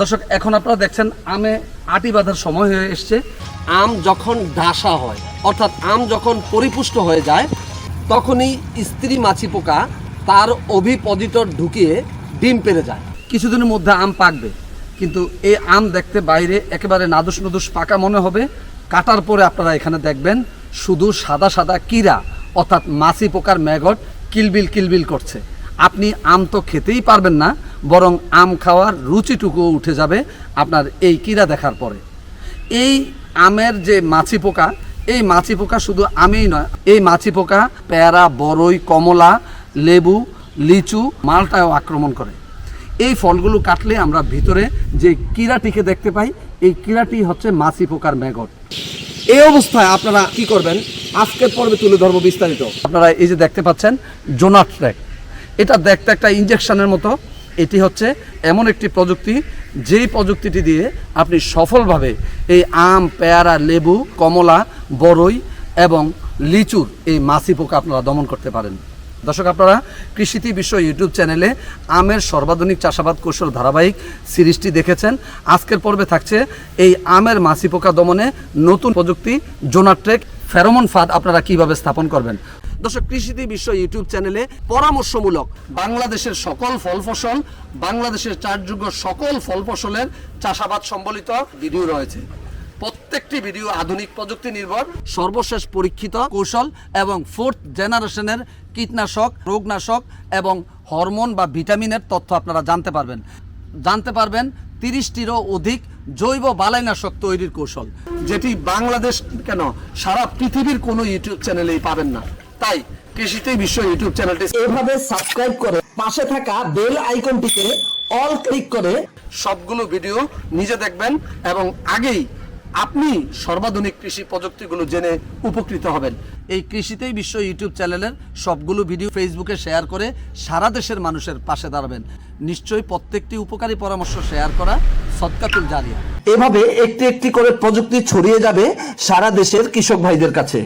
দর্শক, এখন আপনারা দেখছেন আমে আটি বাঁধার সময় হয়ে এসছে। আম যখন ডাসা হয়, অর্থাৎ আম যখন পরিপুষ্ট হয়ে যায়, তখনই স্ত্রী মাছি পোকা তার অভিপদিতর ঢুকিয়ে ডিম পেরে যায়। কিছুদিনের মধ্যে আম পাকবে, কিন্তু এই আম দেখতে বাইরে একেবারে নাদুস নুদুস পাকা মনে হবে। কাটার পরে আপনারা এখানে দেখবেন শুধু সাদা সাদা কিরা, অর্থাৎ মাছি পোকার ম্যাগট কিলবিল কিলবিল করছে। আপনি আম তো খেতেই পারবেন না বরং আম খাওয়ার রুচিটুকু উঠে যাবে আপনার এই কিরা দেখার পরে। এই আমের যে মাছি পোকা, এই মাছি পোকা শুধু আমেই নয়, এই মাছি পোকা, পেয়ারা, বরই, কমলা, লেবু, লিচু মালটাও আক্রমণ করে। এই ফলগুলো কাটলে আমরা ভিতরে যে কিরাটিকে দেখতে পাই, এই কিরাটি হচ্ছে মাছি পোকার ম্যাগট। এই অবস্থায় আপনারা কি করবেন? আজকের পর্বে তুলে ধরবো বিস্তারিত। আপনারা এই যে দেখতে পাচ্ছেন, জোনাট ট্র্যাক এটা দেখতে একটা ইঞ্জেকশনের মতো। এটি হচ্ছে এমন একটি প্রযুক্তি, যেই প্রযুক্তিটি দিয়ে আপনি সফলভাবে এই আম, পেয়ারা, লেবু, কমলা, বরই এবং লিচুর এই মাছি পোকা আপনারা দমন করতে পারেন। দর্শক, আপনারা কৃষিতি বিশ্ব ইউটিউব চ্যানেলে আমের সর্বাধুনিক চাষাবাদ কৌশল ধারাবাহিক সিরিজটি দেখেছেন। আজকের পর্বে থাকছে এই আমের মাছি পোকা দমনে নতুন প্রযুক্তি জোনাট্রেক ফেরোমন ফাঁদ আপনারা কীভাবে স্থাপন করবেন? দর্শক কৃষিতি বিশ্ব ইউটিউব চ্যানেলে পরামর্শমূলক বাংলাদেশের সকল ফল ফসল, বাংলাদেশের চাষযোগ্য সকল ফল ফসলের চাষাবাদ সম্বলিত ভিডিও রয়েছে। প্রত্যেকটি ভিডিও আধুনিক প্রযুক্তি নির্ভর, সর্বশেষ পরীক্ষিত কৌশল এবং ফোর্থ জেনারেশনের কীটনাশক, রোগনাশক এবং হরমোন বা ভিটামিনের তথ্য আপনারা জানতে পারবেন। জানতে পারবেন তিরিশটিরও অধিক জৈব বালাইনাশক তৈরির কৌশল, যেটি বাংলাদেশ কেন সারা পৃথিবীর কোনো ইউটিউব চ্যানেলেই পাবেন না। তাই কৃষিতে বিশ্ব ইউটিউব চ্যানেলটি এভাবে সাবস্ক্রাইব করে পাশে থাকা বেল আইকনটিতে অল ক্লিক করে সবগুলো ভিডিও নিজে দেখবেন এবং আগেই আপনি সর্বাধুনিক কৃষি প্রযুক্তিগুলো জেনে উপকৃত হবেন। এই কৃষিতেই বিশ্ব ইউটিউব চ্যানেলের সবগুলো ভিডিও ফেসবুকে শেয়ার করে সারা দেশের মানুষের পাশে দাঁড়াবেন। নিশ্চয়ই প্রত্যেকটি উপকারী পরামর্শ শেয়ার করা সৎকাতুল জারিয়া। এভাবে একটি একটি করে প্রযুক্তি ছড়িয়ে যাবে সারা দেশের কৃষক ভাইদের কাছে।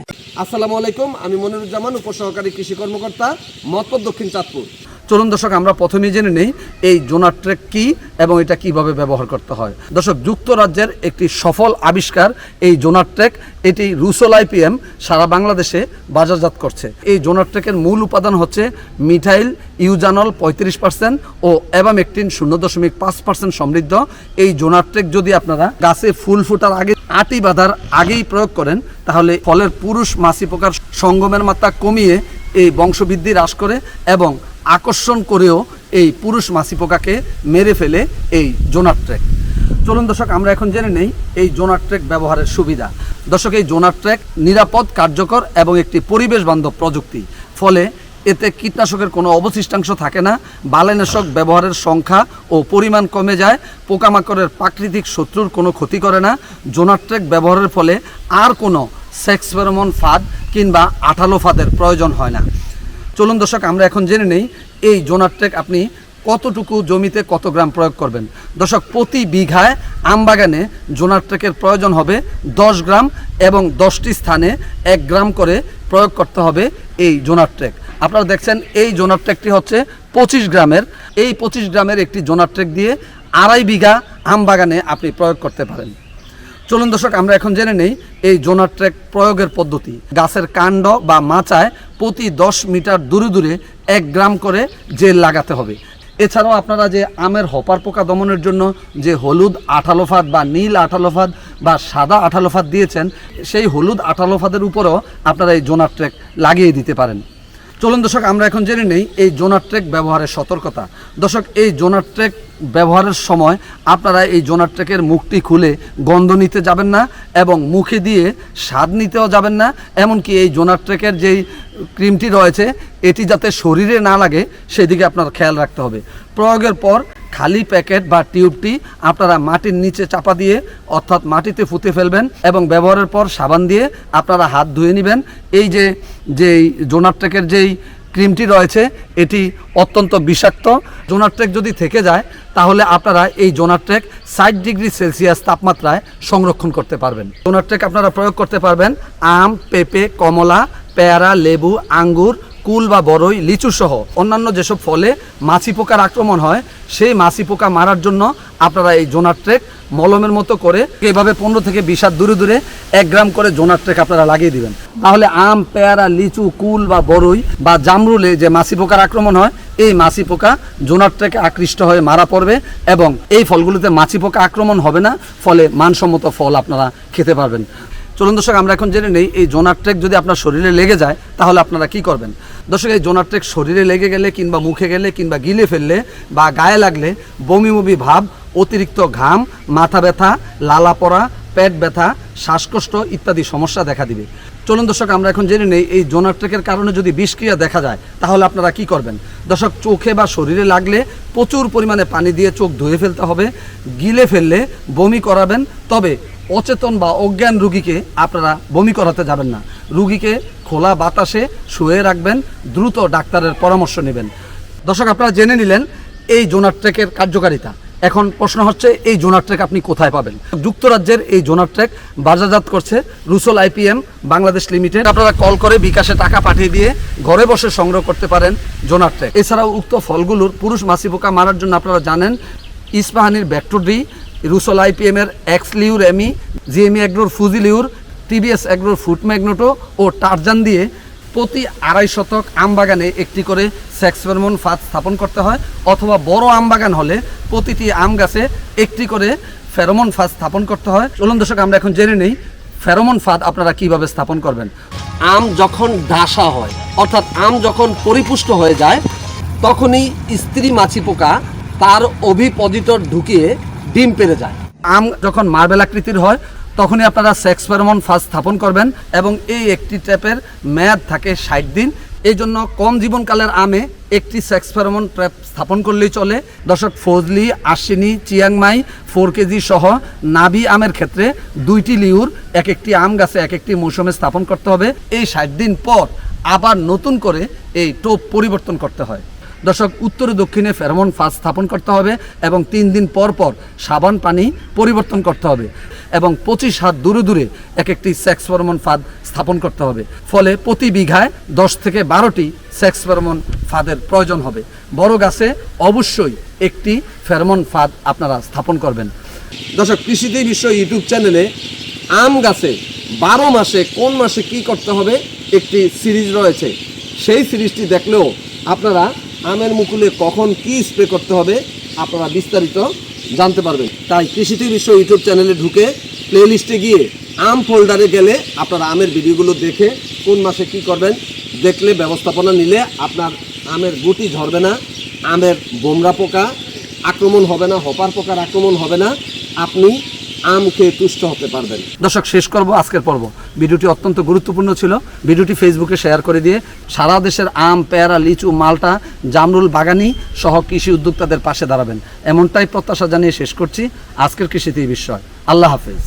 আসসালামু আলাইকুম আমি মনিরুজ্জামান উপসহকারী কৃষি কর্মকর্তা মতপদ দক্ষিণ চাঁদপুর। চলুন দর্শক, আমরা প্রথমেই জেনে নেই এই জোনার ট্রেক কি এবং এটা কীভাবে ব্যবহার করতে হয়। দর্শক, যুক্তরাজ্যের একটি সফল আবিষ্কার এই জোনার ট্রেক, এটি রুসোল আইপিএম সারা বাংলাদেশে বাজারজাত করছে। এই জোনার ট্রেকের মূল উপাদান হচ্ছে মিঠাইল ইউজানল পঁয়ত্রিশ পার্সেন্ট ও অ্যাবামেকটিন শূন্য দশমিক পাঁচ পার্সেন্ট সমৃদ্ধ। এই জোনার ট্রেক যদি আপনারা গাছে ফুল ফোটার আগে আটি বাঁধার আগেই প্রয়োগ করেন, তাহলে ফলের পুরুষ মাছি পোকার সঙ্গমের মাত্রা কমিয়ে এই বংশবৃদ্ধি হ্রাস করে এবং আকর্ষণ করেও এই পুরুষ মাছি পোকাকে মেরে ফেলে এই জোনার ট্র্যাক চলুন দর্শক, আমরা এখন জেনে নেই এই জোনার ট্র্যাক ব্যবহারের সুবিধা। দর্শক, এই জোনার ট্র্যাক নিরাপদ, কার্যকর এবং একটি পরিবেশ বান্ধব প্রযুক্তি। ফলে এতে কীটনাশকের কোনো অবশিষ্টাংশ থাকে না, বালাইনাশক ব্যবহারের সংখ্যা ও পরিমাণ কমে যায়, পোকামাকড়ের প্রাকৃতিক শত্রুর কোনো ক্ষতি করে না। জোনার ট্রেক ব্যবহারের ফলে আর কোনো সেক্স ফেরোমন ফাঁদ কিংবা আঠালো ফাঁদের প্রয়োজন হয় না। চলুন দর্শক, আমরা এখন জেনে নেই এই জোনার ট্রেক আপনি কতটুকু জমিতে কত গ্রাম প্রয়োগ করবেন। দর্শক, প্রতি বিঘায় আম বাগানে জোনার ট্রেকের প্রয়োজন হবে দশ গ্রাম এবং দশটি স্থানে এক গ্রাম করে প্রয়োগ করতে হবে এই জোনার ট্রেক। আপনারা দেখছেন এই জোনার ট্রেকটি হচ্ছে পঁচিশ গ্রামের। এই পঁচিশ গ্রামের একটি জোনার ট্রেক দিয়ে আড়াই বিঘা আম বাগানে আপনি প্রয়োগ করতে পারেন। চলুন দর্শক, আমরা এখন জেনে নেই এই জোনার ট্র্যাক প্রয়োগের পদ্ধতি। গাছের কাণ্ড বা মাচায় প্রতি দশ মিটার দূরে দূরে এক গ্রাম করে জেল লাগাতে হবে। এছাড়াও আপনারা যে আমের হপার পোকা দমনের জন্য যে হলুদ আঠালোফাত বা নীল আঠালোফাত বা সাদা আঠালোফাত দিয়েছেন, সেই হলুদ আঠালোফাতের উপরও আপনারা এই জোনার ট্র্যাক লাগিয়ে দিতে পারেন। চলুন দর্শক, আমরা এখন জেনে নেই এই জোনার ট্রেক ব্যবহারের সতর্কতা। দর্শক, এই জোনার ট্রেক ব্যবহারের সময় আপনারা এই জোনার ট্রেকের মুখটি খুলে গন্ধ নিতে যাবেন না এবং মুখে দিয়ে স্বাদ নিতেও যাবেন না। এমনকি এই জোনার ট্রেকের যেই ক্রিমটি রয়েছে, এটি যাতে শরীরে না লাগে, সেদিকে আপনার খেয়াল রাখতে হবে। প্রয়োগের পর খালি প্যাকেট বা টিউবটি আপনারা মাটির নিচে চাপা দিয়ে, অর্থাৎ মাটিতে ফুতে ফেলবেন এবং ব্যবহারের পর সাবান দিয়ে আপনারা হাত ধুয়ে নেবেন। এই যে, যেই জোনারটেকের যেই ক্রিমটি রয়েছে, এটি অত্যন্ত বিষাক্ত। জোনারটেক যদি থেকে যায়, তাহলে আপনারা এই জোনারটেক ষাট ডিগ্রি সেলসিয়াস তাপমাত্রায় সংরক্ষণ করতে পারবেন। জোনারটেক আপনারা প্রয়োগ করতে পারবেন আম, পেঁপে, কমলা, পেয়ারা, লেবু, আঙ্গুর কুল বা বড়ই, লিচু সহ অন্যান্য যেসব ফলে মাছি পোকার আক্রমণ হয়, সেই মাছি পোকা মারার জন্য আপনারা এই জোনার ট্রেক মলমের মতো করে এইভাবে পনেরো থেকে বিশ হাত দূরে দূরে এক গ্রাম করে জোনার ট্রেক আপনারা লাগিয়ে দিবেন। তাহলে আম, পেয়ারা, লিচু, কুল বা বড়ই বা জামরুলে যে মাছি পোকার আক্রমণ হয়, এই মাছি পোকা জোনার ট্রেকে আকৃষ্ট হয়ে মারা পড়বে এবং এই ফলগুলোতে মাছি পোকা আক্রমণ হবে না, ফলে মানসম্মত ফল আপনারা খেতে পারবেন। চলুন দর্শক, আমরা এখন জেনে নেই, এই জোনার ট্রেক যদি আপনার শরীরে লেগে যায়, তাহলে আপনারা কি করবেন? দর্শক, এই জোনার ট্রেক শরীরে লেগে গেলে কিংবা মুখে গেলে কিংবা গিলে ফেললে বা গায়ে লাগলে বমি বমি ভাব, অতিরিক্ত ঘাম, মাথা ব্যথা, লালা পড়া, পেট ব্যথা, শ্বাসকষ্ট ইত্যাদি সমস্যা দেখা দিবে। চলুন দর্শক, আমরা এখন জেনে নেই, এই জোনার ট্রেকের কারণে যদি বিষক্রিয়া দেখা যায়, তাহলে আপনারা কি করবেন? দর্শক, চোখে বা শরীরে লাগলে প্রচুর পরিমাণে পানি দিয়ে চোখ ধুয়ে ফেলতে হবে, গিলে ফেললে বমি করাবেন, তবে অচেতন বা অজ্ঞান রুগীকে আপনারা বমি করাতে যাবেন না। রুগীকে খোলা বাতাসে শুয়ে রাখবেন, দ্রুত ডাক্তারের পরামর্শ নেবেন। দর্শক, আপনারা জেনে নিলেন, এই জোনার ট্রেকের কার্যকারিতা। এখন প্রশ্ন হচ্ছে, এই জোনার ট্রেক আপনি কোথায় পাবেন? যুক্তরাজ্যের এই জোনার ট্রেক বাজারজাত করছে রুসল আইপিএম বাংলাদেশ লিমিটেড। আপনারা কল করে বিকাশে টাকা পাঠিয়ে দিয়ে ঘরে বসে সংগ্রহ করতে পারেন জোনার ট্রেক এছাড়াও উক্ত ফলগুলোর পুরুষ মাছি পোকা মারার জন্য আপনারা জানেন, ইস্পাহানির ব্যাক্টোডি রুসল এর এক্সলিউর এমি, জিএমই এগ্রোর ফুজিলিউর টিবিএস এগ্রোর ফুট ম্যাগনেটো ও টারজান দিয়ে প্রতি আড়াই শতক আম বাগানে একটি করে সেক্স ফেরমোন ফাঁদ স্থাপন করতে হয় অথবা বড় আম বাগান হলে প্রতিটি আম গাছে একটি করে ফেরোমন ফাঁদ স্থাপন করতে হয়। চলুন দর্শক, আমরা এখন জেনে নেই ফেরোমন ফাঁদ আপনারা কীভাবে স্থাপন করবেন। আম যখন ডাসা হয়, অর্থাৎ আম যখন পরিপুষ্ট হয়ে যায়, তখনই স্ত্রী মাছি পোকা তার অভিপদিতর ঢুকিয়ে ডিম পেড়ে যায়। আম যখন মার্বেল আকৃতির হয়, তখনই আপনারা সেক্স ফেরোমন ফাঁদ স্থাপন করবেন এবং এই একটি ট্র্যাপের মেয়াদ থাকে ষাট দিন। এই জন্য কম জীবনকালের আমে একটি সেক্স ফেরোমন ট্র্যাপ স্থাপন করলেই চলে। দর্শক, Fazli, Ashwini, Chiang Mai, four KG সহ নাবি আমের ক্ষেত্রে দুইটি লিউর এক একটি আম গাছে এক একটি মৌসুমে স্থাপন করতে হবে। এই ষাট দিন পর আবার নতুন করে এই টোপ পরিবর্তন করতে হয়। দর্শক, উত্তর দক্ষিণে ফেরমন ফাঁদ স্থাপন করতে হবে এবং তিন দিন পর পর সাবান পানি পরিবর্তন করতে হবে এবং পঁচিশ হাত দূরে দূরে এক একটি সেক্স ফেরমন ফাঁদ স্থাপন করতে হবে। ফলে প্রতি বিঘায় দশ থেকে বারোটি সেক্স ফেরমন ফাঁদের প্রয়োজন হবে। বড় গাছে অবশ্যই একটি ফেরোমন ফাঁদ আপনারা স্থাপন করবেন। দর্শক কৃষিতে বিশ্ব ইউটিউব চ্যানেলে আম গাছে বারো মাসে কোন মাসে কি করতে হবে একটি সিরিজ রয়েছে। সেই সিরিজটি দেখলেও আপনারা আমের মুকুলে কখন কি স্প্রে করতে হবে আপনারা বিস্তারিত জানতে পারবেন। তাই কৃষিতে বিশ্ব ইউটিউব চ্যানেলে ঢুকে প্লে লিস্টে গিয়ে আম ফোল্ডারে গেলে আপনারা আমের ভিডিওগুলো দেখে কোন মাসে কি করবেন দেখলে ব্যবস্থাপনা নিলে আপনার আমের গুটি ঝরবে না, আমের বোমরা পোকা, আক্রমণ হবে না, হপার পোকার আক্রমণ হবে না। আপনি আম খেয়ে তুষ্ট হতে পারবেন। দর্শক, শেষ করব আজকের পর্ব। ভিডিওটি অত্যন্ত গুরুত্বপূর্ণ ছিল। ভিডিওটি ফেসবুকে শেয়ার করে দিয়ে সারা দেশের আম, পেয়ারা, লিচু, মালটা, জামরুল, বাগানি সহ কৃষি উদ্যোক্তাদের পাশে দাঁড়াবেন। এমনটাই প্রত্যাশা জানিয়ে শেষ করছি আজকের কৃষিতে বিস্ময় বিষয়। আল্লাহ হাফেজ।